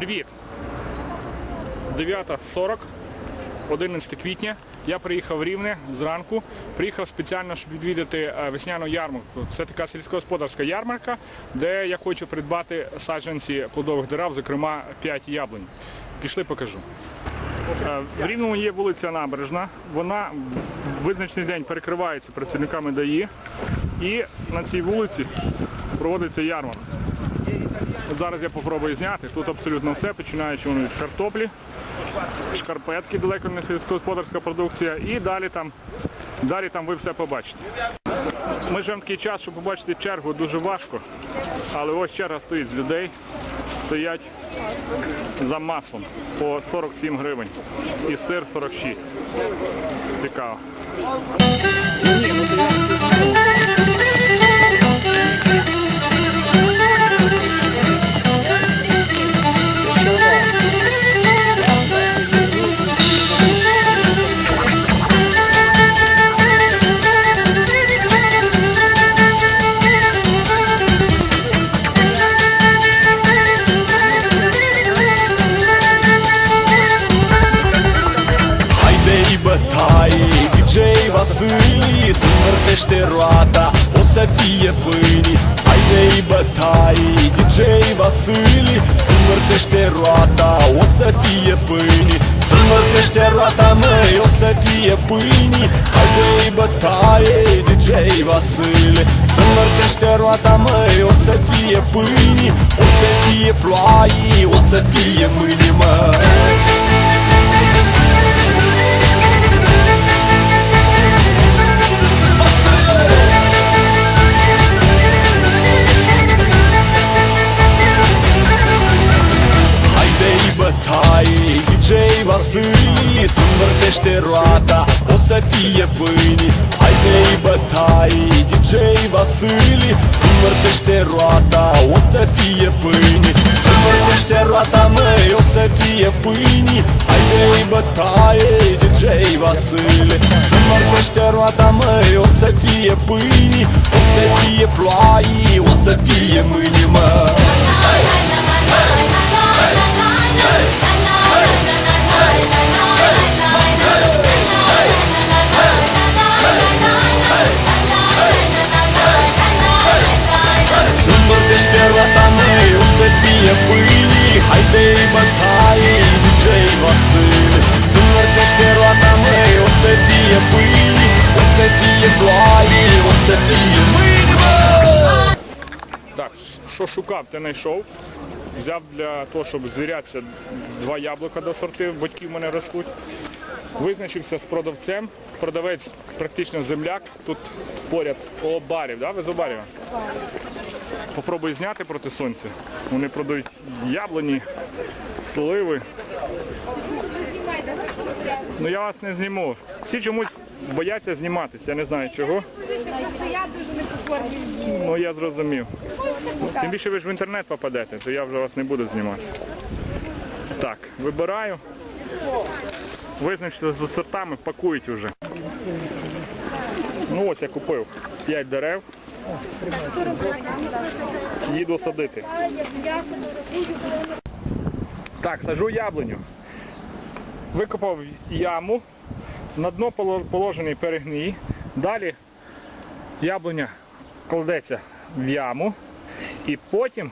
Привіт! 9.40, 11 квітня. Я приїхав в Рівне зранку. Приїхав спеціально, щоб відвідати е, весняну ярмарку. Це така сільськогосподарська ярмарка, де я хочу придбати саджанці плодових дерев, зокрема 5 яблунь. Пішли покажу. Е, В Рівному є вулиця Набережна. Вона в визначений день перекривається працівниками ДАІ. І на цій вулиці проводиться ярмарка. Зараз я попробую зняти. Тут абсолютно все, починаючи від картоплі, шкарпетки, далеко не сільськогосподарська продукція. І далі там, далі там ви все побачите. Ми живемо такий час, щоб побачити чергу дуже важко. Але ось черга стоїть з людей. Стоять за маслом по 47 гривень. І сир 46. Цікаво. mâinii Se învârtește roata, o să fie pâinii. Haidei bătaii, DJ-i Vasili. Se roata, o să fie pâinii. Se învârtește roata, măi, o să fie pâinii. Haidei bătaii, DJ-i Vasili. Se învârtește roata, măi, o să fie pâinii. O să fie ploaii, o să fie mâinii roata, o să fie pâini Haide-i bătaie, DJ Vasily Să învârtește roata, o să fie pâini Să învârtește roata, măi, o să fie pâini Haide-i bătaie, DJ Vasily Să învârtește roata, măi, o să fie pâini O să fie ploaie, o să fie mâini, що шукав, те знайшов. Взяв для того, щоб звірятися два яблука до сорти, батьки мене ростуть. Визначився з продавцем. Продавець практично земляк. Тут поряд Обарів, да? ви з Обарєва? Попробую зняти проти сонця. Вони продають яблуні, сливи. Ну я вас не зніму. Всі чомусь бояться зніматися, я не знаю чого. Я дуже непокорний. Ну я зрозумів. Тим більше ви ж в інтернет попадете, то я вже вас не буду знімати. Так, вибираю. Визначте за сортами, пакують вже. Ну ось я купив 5 дерев. Їду садити. Так, сажу яблуню. Викопав яму, на дно положений перегній. Далі яблуня кладеться в яму і потім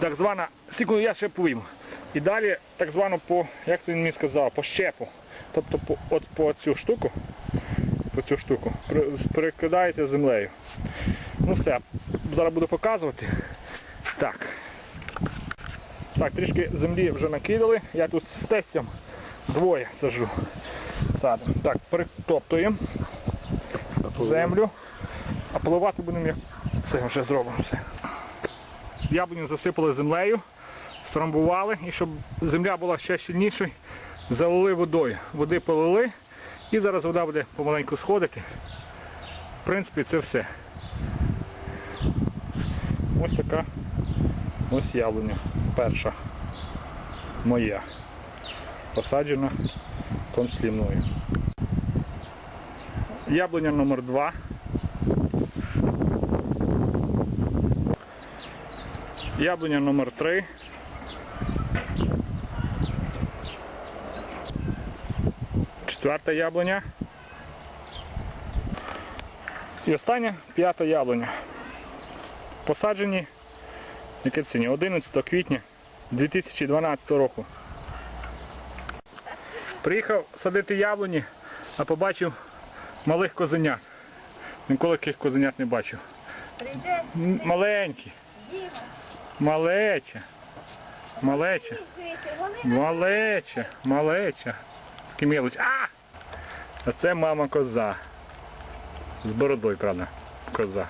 так звана, секунду я ще повім. І далі так звано по, як він мені сказав, по щепу. Тобто по, от по цю штуку, по цю штуку, прикидається землею. Ну все, зараз буду показувати. Так. Так, трішки землі вже накидали. Я тут з тестем двоє сажу. Садом. Так, притоптуємо землю. А поливати будемо як все вже зробимо все. Яблуню засипали землею, стромбували і щоб земля була ще щільнішою, залили водою. Води полили і зараз вода буде помаленьку сходити. В принципі, це все. Ось така ось яблуня. Перша моя. Посаджена в тому числі мною. Яблуня номер 2 Яблуня номер 3 Четверта яблуня. І остання п'ята яблуня. Посаджені, яке це 11 квітня 2012 року. Приїхав садити яблуні, а побачив малих козенят. Ніколи таких козенят не бачив. Маленькі, малеча, малеча, малеча, малеча. Такі мілочі. А! А це мама коза. З бородою, правда, коза.